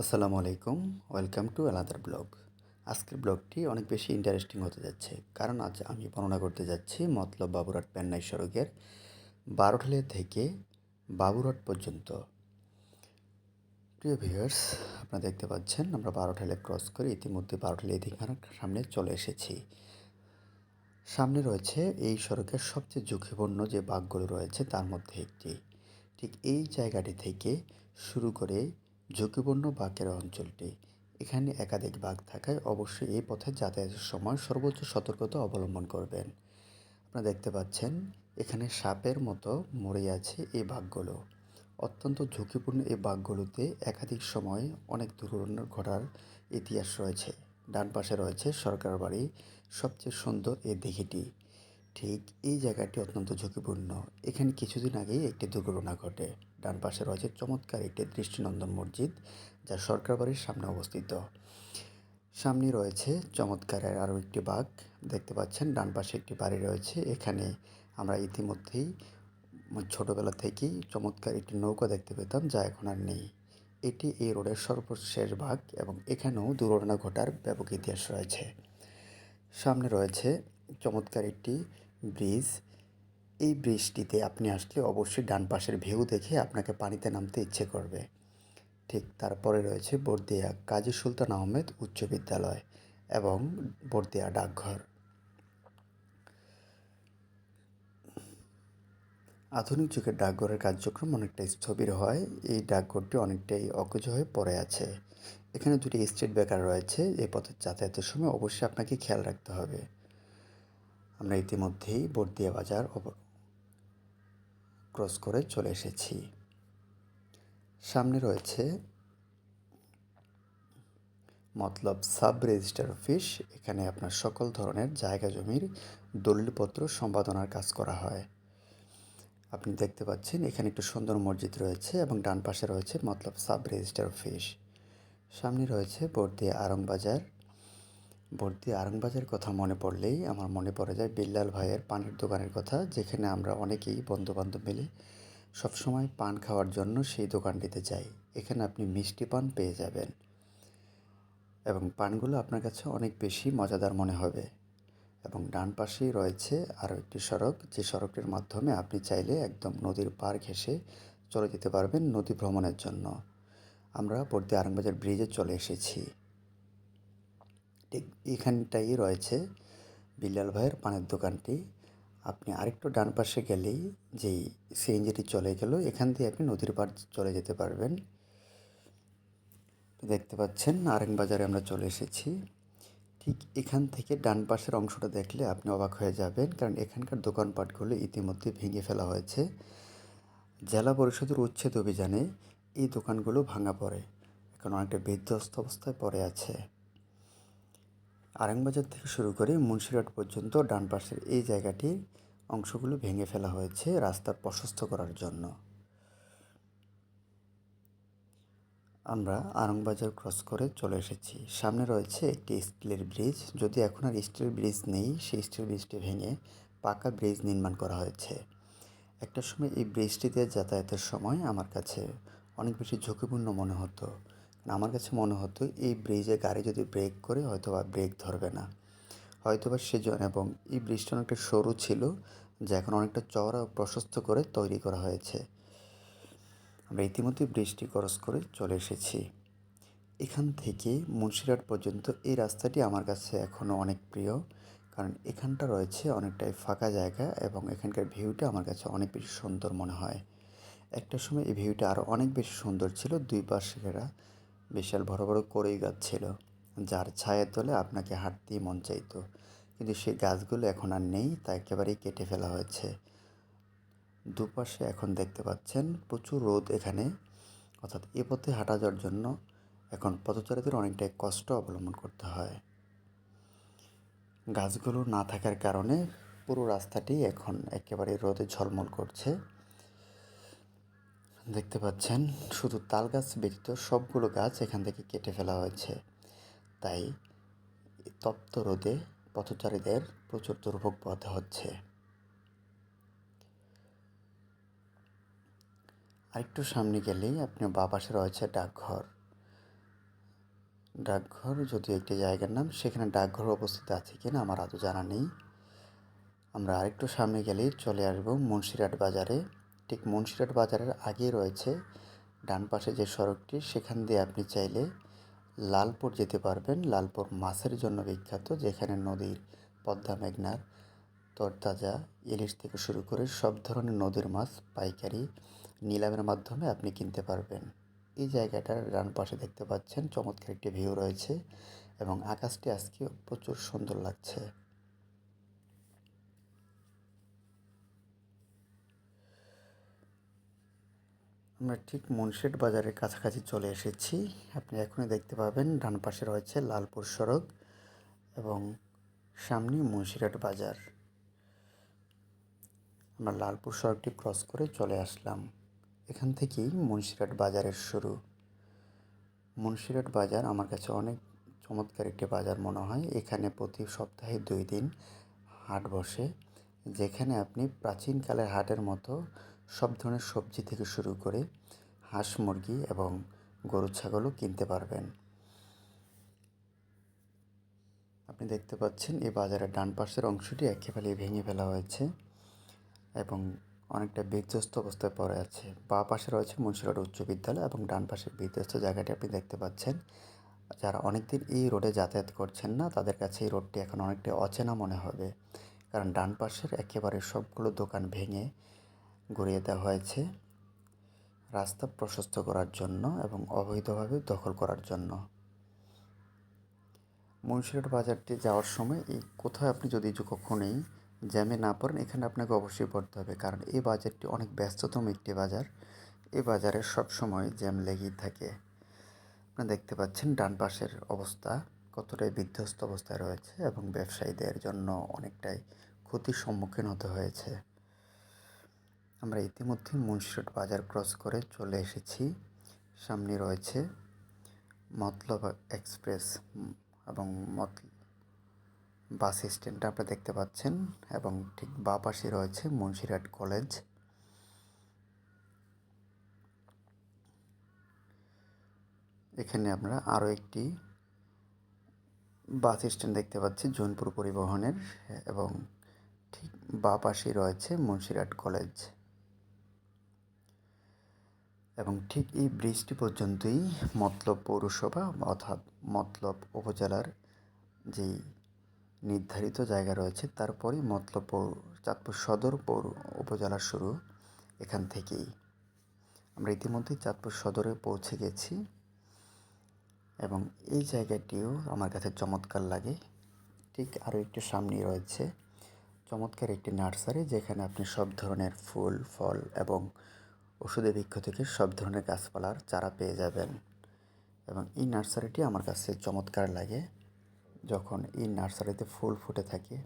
আসসালামু আলাইকুম, welcome to another blog. আজকের ব্লগটি অনেক বেশি ইন্টারেস্টিং হতে যাচ্ছে, কারণ আজ আমি বর্ণনা করতে যাচ্ছি মতলব বাবুরহাট পেন্নাই সড়কের বারোঠালে থেকে বাবুরহাট পর্যন্ত। প্রিয় ভিউয়ার্স, আপনারা দেখতে পাচ্ছেন, আমরা বারোঠালে ক্রস করে ইতিমধ্যে বারোঠালে এদিকার সামনে চলে এসেছি। সামনে রয়েছে এই সড়কের সবচেয়ে ঝুঁকিপূর্ণ যে বাঘগুলো রয়েছে, তার মধ্যে একটি। ঠিক এই জায়গাটি থেকে শুরু করে ঝুঁকিপূর্ণ বাঘের অঞ্চলটি। এখানে একাধিক বাঘ থাকায় অবশ্যই এই পথে যাতায়াতের সময় সর্বোচ্চ সতর্কতা অবলম্বন করবেন। আপনারা দেখতে পাচ্ছেন, এখানে সাপের মতো মরে আছে এই বাঘগুলো অত্যন্ত ঝুঁকিপূর্ণ এই বাঘগুলোতে একাধিক সময় অনেক দুর্ঘটনা ঘটার ইতিহাস রয়েছে। ডান পাশে রয়েছে সরকার বাড়ি, সবচেয়ে সুন্দর এই দিঘিটি। ঠিক এই জায়গাটি অত্যন্ত ঝুঁকিপূর্ণ। এখানে কিছুদিন আগেই একটি দুর্ঘটনা ঘটে। ডান পাশে রয়েছে চমৎকার একটি দৃষ্টিনন্দন মসজিদ, যা সরকার বাড়ির সামনে অবস্থিত। সামনে রয়েছে চমৎকারের আরও একটি বাঘ। দেখতে পাচ্ছেন, ডান পাশে একটি বাড়ি রয়েছে। এখানে আমরা ইতিমধ্যেই ছোটোবেলা থেকেই চমৎকার একটি নৌকা দেখতে পেতাম, যা এখন আর নেই। এটি এই রোডের সর্বশেষ ভাগ এবং এখানেও দুর্ঘটনা ঘটার ব্যাপক ইতিহাস রয়েছে। সামনে রয়েছে চমৎকার একটি ব্রিজ, এই ব্রিজটিতে আপনি আসলে অবশ্যই ডান পাশের ভিউ দেখে আপনাকে পানিতে নামতে ইচ্ছে করবে। ঠিক তারপরে রয়েছে বর্দিয়া কাজী সুলতান আহমেদ উচ্চ বিদ্যালয় এবং বর্দিয়া ডাকঘর। আধুনিক যুগের ডাকঘরের কার্যক্রম অনেকটাই স্থবির হয়। এই ডাকঘরটি অনেকটাই অকেজ হয়ে পড়ে আছে। এখানে দুটি স্ট্রিট ব্রেকার রয়েছে। এই পথে যাতায়াতের সময় অবশ্যই আপনাকে খেয়াল রাখতে হবে। আমরা ইতিমধ্যেই বর্দিয়া বাজার ক্রস করে চলে এসেছি। সামনে রয়েছে মতলব সাব রেজিস্টার অফিস। এখানে আপনার সকল ধরনের জায়গা জমির দলিলপত্র সম্পাদনার কাজ করা হয়। আপনি দেখতে পাচ্ছেন এখানে একটু সুন্দর মসজিদ রয়েছে এবং ডান পাশে রয়েছে মতলব সাব রেজিস্টার অফিস। সামনে রয়েছে বর্দি আরংবাজার বর্দি আরংবাজার কথা মনে পড়লেই আমার মনে পড়ে যায় বিল্লাল ভাইয়ের পানের দোকানের কথা, যেখানে আমরা অনেকেই বন্ধুবান্ধব মিলে সবসময় পান খাওয়ার জন্য সেই দোকানটিতে যাই। এখানে আপনি মিষ্টি পান পেয়ে যাবেন এবং পানগুলো আপনার কাছে অনেক বেশি মজাদার মনে হবে। এবং ডান পাশেই রয়েছে আরও একটি সড়ক, যে সড়কটির মাধ্যমে আপনি চাইলে একদম নদীর পার ঘেঁষে চলে যেতে পারবেন নদী ভ্রমণের জন্য। আমরা পড়তে আরামবাজার ব্রিজে চলে এসেছি। ঠিক এখানটাই রয়েছে বিল্লাল ভাইয়ের পানের দোকানটি। আপনি আরেকটু ডান পাশে গেলেই যেই সিএনজিটি চলে গেল, এখান দিয়ে আপনি নদীর পার চলে যেতে পারবেন। দেখতে পাচ্ছেন আরেং বাজারে আমরা চলে এসেছি। ঠিক এখান থেকে ডান পাশের অংশটা দেখলে আপনি অবাক হয়ে যাবেন, কারণ এখানকার দোকানপাটগুলো ইতিমধ্যে ভেঙে ফেলা হয়েছে। জেলা পরিষদের উচ্ছেদ অভিযানে এই দোকানগুলো ভাঙা পড়ে এখন অনেকটা বিধ্বস্ত অবস্থায় পড়ে আছে। আরাংবাজার থেকে শুরু করে মুন্সিরহাট পর্যন্ত ডান পাশের এই জায়গাটির অংশগুলো ভেঙে ফেলা হয়েছে রাস্তা প্রশস্ত করার জন্য। আমরা আরংবাজার ক্রস করে চলে এসেছি। সামনে রয়েছে একটি স্টিলের ব্রিজ। যদি এখন আর স্টিলের ব্রিজ নেই, সেই স্টিল ব্রিজটি ভেঙে পাকা ব্রিজ নির্মাণ করা হয়েছে। একটা সময় এই ব্রিজটিতে যাতায়াতের সময় আমার কাছে অনেক বেশি ঝুঁকিপূর্ণ মনে হতো। আমার কাছে মনে হতো এই ব্রিজে গাড়ি যদি ব্রেক করে হয়তো বা ব্রেক ধরবে না। হয়তো বা সেজন্য এবং এই ব্রিজটা অনেকটা সরু ছিল, যা এখন অনেকটা চওড়া ও প্রশস্ত করে তৈরি করা হয়েছে। আমরা ইতিমধ্যে ব্রিজটি ক্রস করে চলে এসেছি। এখান থেকে মুন্সিরহাট পর্যন্ত এই রাস্তাটি আমার কাছে এখনও অনেক প্রিয়, কারণ এখানটা রয়েছে অনেকটাই ফাঁকা জায়গা এবং এখানকার ভিউটা আমার কাছে অনেক বেশি সুন্দর মনে হয়। একটা সময় এই ভিউটা আরও অনেক বেশি সুন্দর ছিল দুই পাশে ঘেরা। বিশাল বড় বড় করেই গাছ ছিল, যার ছায়ের তলে আপনাকে হাঁটতেই মন চাইতো। কিন্তু সেই গাছগুলো এখন আর নেই, তা একেবারেই কেটে ফেলা হয়েছে। দুপাশে এখন দেখতে পাচ্ছেন প্রচুর রোদ এখানে। অর্থাৎ এ পথে হাঁটা যাওয়ার জন্য এখন পথচারীদের অনেকটাই কষ্ট অবলম্বন করতে হয়। গাছগুলো না থাকার কারণে পুরো রাস্তাটি এখন একেবারে রোদে ঝলমল করছে। দেখতে পাচ্ছেন, শুধু তাল গাছ ব্যতীত সবগুলো গাছ এখান থেকে কেটে ফেলা হয়েছে। তাই তপ্ত রোদে পথচারীদের প্রচুর দুর্ভোগ পোহাতে হচ্ছে। আরেকটু সামনে গেলেই আপনি বা পাশে রয়েছে ডাকঘর। ডাকঘর যদিও একটি জায়গার নাম, সেখানে ডাকঘর অবস্থিত আছে কিনা আমার আদৌ জানা নেই। আমরা আরেকটু সামনে গেলেই চলে আসব মুন্সিরহাট বাজারে। ঠিক মুন্সিরহাট বাজারের আগেই রয়েছে। ডান পাশে যে সড়কটি, সেখান দিয়ে আপনি চাইলে লালপুর যেতে পারবেন। লালপুর মাছের জন্য বিখ্যাত, যেখানে নদীর পদ্মা মেঘনার তরতাজা ইলিশ থেকে শুরু করে সব ধরনের নদীর মাছ, পাইকারি, নিলামের মাধ্যমে আপনি কিনতে পারবেন। এই জায়গাটার ডান পাশে দেখতে পাচ্ছেন, চমৎকার একটি ভিউ রয়েছে এবং আকাশটি আজকে প্রচুর সুন্দর লাগছে। আমরা ঠিক মুন্সিট বাজারের কাছাকাছি চলে এসেছি। আপনি এখনই দেখতে পাবেন ডান পাশে রয়েছে লালপুর সড়ক এবং সামনেই মুন্সিরহাট বাজার। আমরা লালপুর সড়কটি ক্রস করে চলে আসলাম। এখান থেকেই মুন্সিরহাট বাজারের শুরু। মুন্সিরহাট বাজার আমার কাছে অনেক চমৎকার একটি বাজার মনে হয়। এখানে প্রতি সপ্তাহে দুই দিন হাট বসে। যেখানে আপনি প্রাচীনকালের হাটের মতো সব ধরনের সবজি থেকে শুরু করে হাঁস মুরগি এবং গরু, ছাগলও কিনতে পারবেন। আপনি দেখতে পাচ্ছেন এই বাজারের ডান পাশের অংশটি একেবারে ভেঙে ফেলা হয়েছে এবং অনেকটা বিধ্বস্ত অবস্থায় পড়ে আছে। বা পাশে রয়েছে মুন্সিরহাট উচ্চ বিদ্যালয় এবং ডান পাশের বিধ্বস্ত জায়গাটি আপনি দেখতে পাচ্ছেন। যারা অনেকদিন এই রোডে যাতায়াত করছেন না, তাদের কাছে এই রোডটি এখন অনেকটা অচেনা মনে হবে। কারণ ডান পাশের একেবারে সবগুলো দোকান ভেঙে গড়িয়ে দেওয়া হয়েছে রাস্তা প্রশস্ত করার জন্য এবং অবৈধভাবে দখল করার জন্য। মুন্সিরহাট বাজারটি যাওয়ার সময় এই কোথাও আপনি যদি কখনোই জ্যামে না পড়েন, এখানে আপনাকে অবশ্যই পড়তে হবে। কারণ এই বাজারটি অনেক ব্যস্ততম একটি বাজার। এই বাজারে সবসময় জ্যাম লেগেই থাকে। আপনারা দেখতে পাচ্ছেন ডান পাশের অবস্থা কতটাই বিধ্বস্ত অবস্থায় রয়েছে এবং ব্যবসায়ীদের জন্য অনেকটাই ক্ষতির সম্মুখীন হতে হয়েছে। আমরা ইতিমধ্যে মুন্সিরহাট বাজার ক্রস করে চলে এসেছি। সামনে রয়েছে মতলব এক্সপ্রেস এবং মত বাস স্ট্যান্ডটা আপনারা দেখতে পাচ্ছেন এবং ঠিক বা পাশে রয়েছে মুন্সিরহাট কলেজ। এখানে আমরা আরও একটি বাস স্ট্যান্ড দেখতে পাচ্ছি, জৌনপুর পরিবহনের, এবং ঠিক বা পাশেই রয়েছে মুন্সিরহাট কলেজ। এবং ঠিক এই ব্রিজটি পর্যন্তই মতলব পৌরসভা অর্থাৎ মতলব উপজেলার যেই নির্ধারিত জায়গা রয়েছে, তারপরেই মতলব পৌর, চাঁদপুর সদর পৌর উপজেলার শুরু এখান থেকেই। আমরা ইতিমধ্যেই চাঁদপুর সদরে পৌঁছে গেছি এবং এই জায়গাটিও আমার কাছে চমৎকার লাগে। ঠিক আরও একটু সামনেই রয়েছে চমৎকার একটি নার্সারি যেখানে আপনি সব ধরনের ফুল, ফল এবং ওষুধের বৃক্ষ থেকে সব ধরনের গাছপালার চারা পেয়ে যাবেন। এবং এই নার্সারিটি আমার কাছে চমৎকার লাগে যখন এই নার্সারিতে ফুল ফুটে থাকে।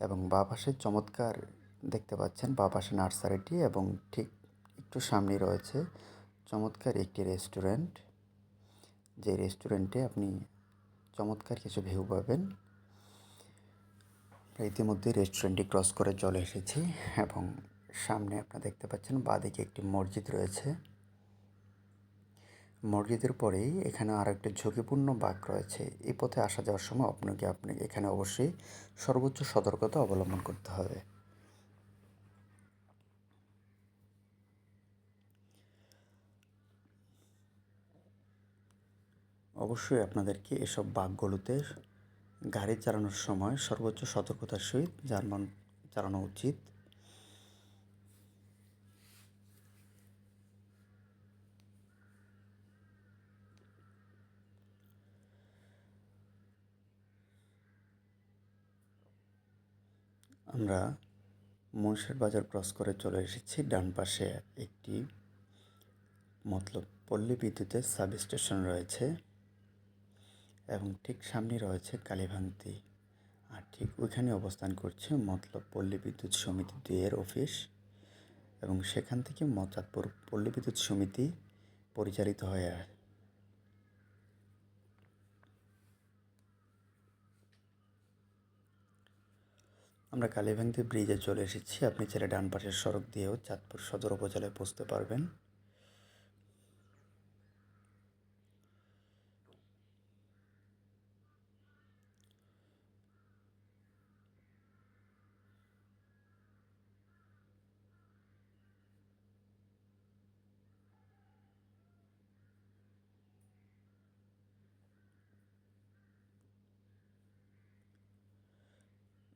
এবং বা পাশে চমৎকার দেখতে পাচ্ছেন বা পাশে নার্সারিটি এবং ঠিক একটু সামনে রয়েছে চমৎকার একটি রেস্টুরেন্ট। যে রেস্টুরেন্টে আপনি চমৎকার কিছু ভিউ পাবেন। ইতিমধ্যে রেস্টুরেন্টটি ক্রস করে চলে এসেছি এবং সামনে আপনারা দেখতে পাচ্ছেন, বাঁদিকে একটি মসজিদ রয়েছে। মসজিদের পরেই এখানে আর একটা ঝুঁকিপূর্ণ বাঘ রয়েছে। এই পথে আসা যাওয়ার সময় আপনাকে আপনি এখানে অবশ্যই সর্বোচ্চ সতর্কতা অবলম্বন করতে হবে। অবশ্যই আপনাদেরকে এসব বাঘগুলোতে গাড়ি চালানোর সময় সর্বোচ্চ সতর্কতার সহিত যানবাহন চালানো উচিত। আমরা মহিষের বাজার ক্রস করে চলে এসেছি। ডান পাশে একটি মতলব পল্লী বিদ্যুতের সাব স্টেশন রয়েছে এবং ঠিক সামনে রয়েছে কালীভান্তি। আর ঠিক ওইখানে অবস্থান করছে মতলব পল্লী বিদ্যুৎ সমিতি দুইয়ের অফিস এবং সেখান থেকে মতাতপুর পল্লী বিদ্যুৎ সমিতি পরিচালিত হয়ে আমরা কালীভাঙ্গি ব্রিজে চলে এসেছি। আপনি ছেলে ডান পাশের সড়ক দিয়েও চাঁদপুর সদর উপজেলায় পৌঁছতে পারবেন।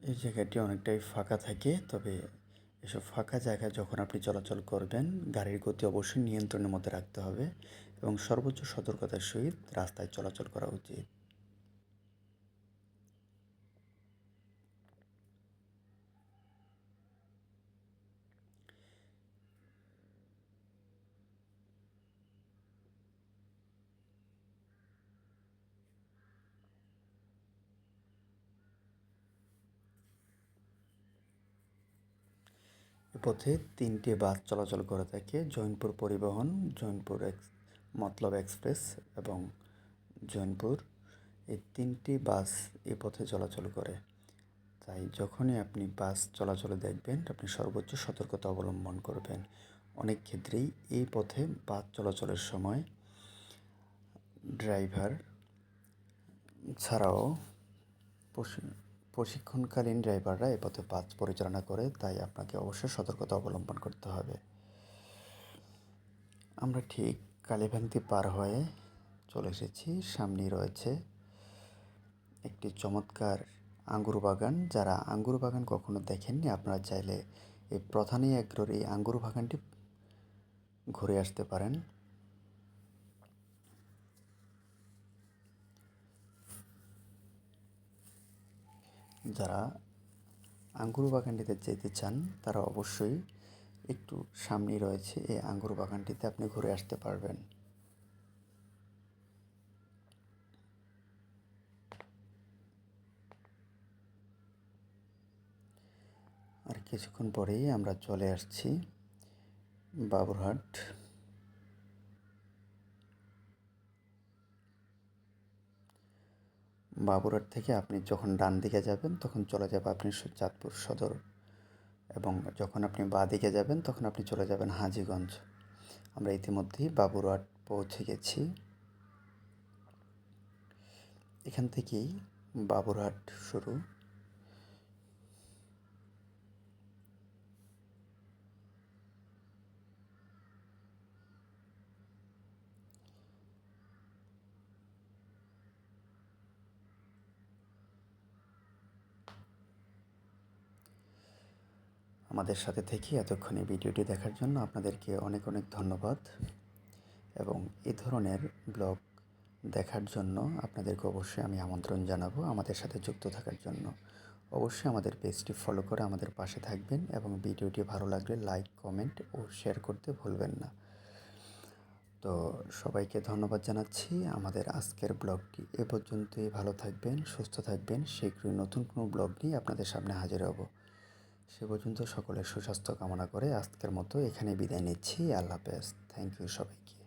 এই জায়গাটি অনেকটাই ফাঁকা থাকে, তবে এসব ফাঁকা জায়গায় যখন আপনি চলাচল করবেন, গাড়ির গতি অবশ্যই নিয়ন্ত্রণের মধ্যে রাখতে হবে এবং সর্বোচ্চ সতর্কতার সহিত রাস্তায় চলাচল করা উচিত। পথে তিনটি বাস চলাচল করে থাকে, জৈনপুর পরিবহন, জৈনপুর এক্স, মতলব এক্সপ্রেস এবং জৈনপুর। এই তিনটি বাস এ পথে চলাচল করে। তাই যখনই আপনি বাস চলাচলে দেখবেন, আপনি সর্বোচ্চ সতর্কতা অবলম্বন করবেন। অনেক ক্ষেত্রেই এই পথে বাস চলাচলের সময় ড্রাইভার ছাড়াও প্রশিক্ষণকালীন ড্রাইভাররা এ পথে বাস পরিচালনা করে, তাই আপনাকে অবশ্যই সতর্কতা অবলম্বন করতে হবে। আমরা ঠিক কালীভাংতি পার হয়ে চলে এসেছি। সামনেই রয়েছে একটি চমৎকার আঙ্গুর বাগান। যারা আঙ্গুর বাগান কখনো দেখেননি, আপনারা চাইলে এই প্রধানই এগ্রোর এই আঙ্গুর বাগানটি ঘুরে আসতে পারেন। যারা আঙ্গুর বাগানটিতে যেতে চান, তারা অবশ্যই একটু সামনেই রয়েছে এই আঙ্গুর বাগানটিতে আপনি ঘুরে আসতে পারবেন। আর কিছুক্ষণ পরেই আমরা চলে আসছি বাবুরহাট। বাবুরহাট থেকে আপনি যখন ডান দিকে যাবেন, তখন চলে যাবে আপনি চাঁদপুর সদর। এবং যখন আপনি বাঁ দিকে যাবেন, তখন আপনি চলে যাবেন হাজিগঞ্জ। আমরা ইতিমধ্যেই বাবুরহাট পৌঁছে গেছি। এখান থেকেই বাবুরহাট শুরু। আমাদের সাথে থেকে এতক্ষণ এই ভিডিওটি দেখার জন্য আপনাদেরকে অনেক অনেক ধন্যবাদ। এবং এ ধরনের ব্লগ দেখার জন্য আপনাদেরকে অবশ্যই আমি আমন্ত্রণ জানাব আমাদের সাথে যুক্ত থাকার জন্য। অবশ্যই আমাদের পেজটি ফলো করে আমাদের পাশে থাকবেন এবং ভিডিওটি ভালো লাগলে লাইক কমেন্ট ও শেয়ার করতে ভুলবেন না। তো সবাইকে ধন্যবাদ জানাচ্ছি। আমাদের আজকের ব্লগটি এ পর্যন্তই। ভালো থাকবেন, সুস্থ থাকবেন। শীঘ্রই নতুন কোনো ব্লগ নিয়ে আপনাদের সামনে হাজির হব। সে পর্যন্ত সকলের সুস্বাস্থ্য কামনা করে আজকের মতো এখানে বিদায় নিচ্ছি। আল্লাহ হাফেজ। থ্যাংক ইউ সবাইকে।